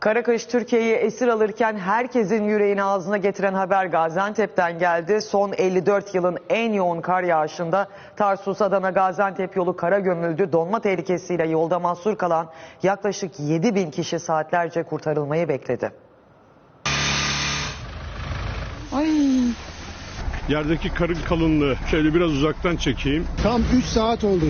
Karakış Türkiye'yi esir alırken herkesin yüreğini ağzına getiren haber Gaziantep'ten geldi. Son 54 yılın en yoğun kar yağışında Tarsus Adana Gaziantep yolu kara gömüldü. Donma tehlikesiyle yolda mahsur kalan yaklaşık 7 bin kişi saatlerce kurtarılmayı bekledi. Yerdeki karın kalınlığı şöyle biraz uzaktan çekeyim. Tam 3 saat oldu.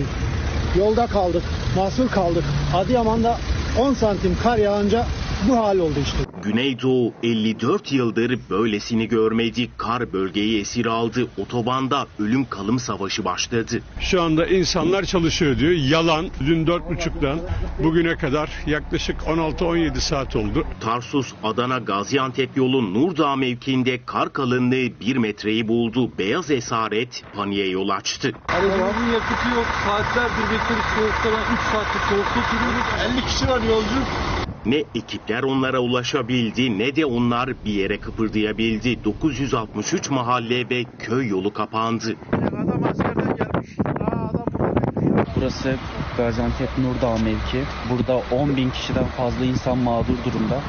Yolda kaldık, mahsur kaldık. Adıyaman'da 10 santim kar yağınca bu hal oldu işte. Güneydoğu 54 yıldır böylesini görmedi. Kar bölgeyi esir aldı. Otobanda ölüm kalım savaşı başladı. Şu anda insanlar çalışıyor diyor. Yalan. Dün 4.30'dan bugüne kadar yaklaşık 16-17 saat oldu. Tarsus Adana Gaziantep yolu Nurdağ mevkiinde kar kalınlığı 1 metreyi buldu. Beyaz esaret paniğe yol açtı. Aracımızın yakıtı yok. Saatlerdir bekliyoruz soğukta. Ben 3 saattir soğukta oturuyoruz. 50 kişi var yolcu. Ne ekipler onlara ulaşabildi ne de onlar bir yere kıpırdayabildi. 963 mahalle ve köy yolu kapandı. Adam askerden gelmiş. Aa adam burada bekliyor. Burası Gaziantep Nurdağ mevki. Burada 10 bin kişiden fazla insan mağdur durumda.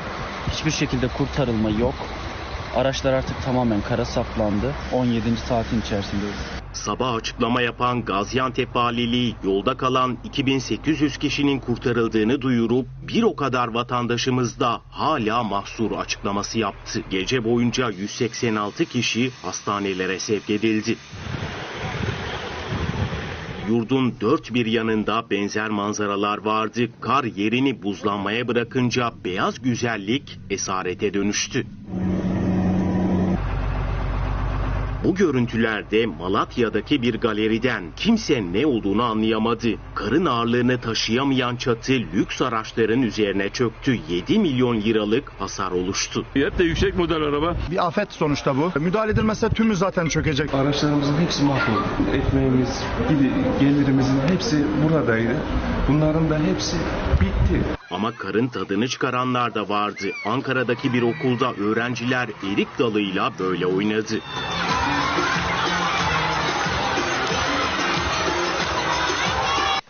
Hiçbir şekilde kurtarılma yok. Araçlar artık tamamen kara saplandı. 17. saatin içerisindeyiz. Sabah açıklama yapan Gaziantep Valiliği yolda kalan 2800 kişinin kurtarıldığını duyurup bir o kadar vatandaşımız da hala mahsur açıklaması yaptı. Gece boyunca 186 kişi hastanelere sevk edildi. Yurdun dört bir yanında benzer manzaralar vardı. Kar yerini buzlanmaya bırakınca beyaz güzellik esarete dönüştü. Bu görüntülerde Malatya'daki bir galeriden kimse ne olduğunu anlayamadı. Karın ağırlığını taşıyamayan çatı lüks araçların üzerine çöktü. 7 milyon liralık hasar oluştu. Hep de yüksek model araba. Bir afet sonuçta bu. Müdahale edilmezse tümü zaten çökecek. Araçlarımızın hepsi mahvoldu. Ekmeğimiz, gidi- gelirimizin hepsi buradaydı. Bunların da hepsi bitti. Ama karın tadını çıkaranlar da vardı. Ankara'daki bir okulda öğrenciler erik dalıyla böyle oynadı.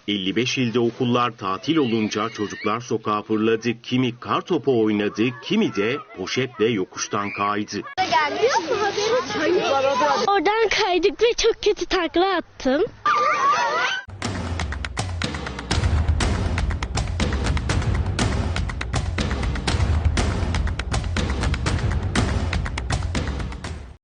...55 ilde okullar tatil olunca çocuklar sokağa fırladı. Kimi kar topu oynadı, kimi de poşetle yokuştan kaydı. Oradan kaydık ve çok kötü takla attım.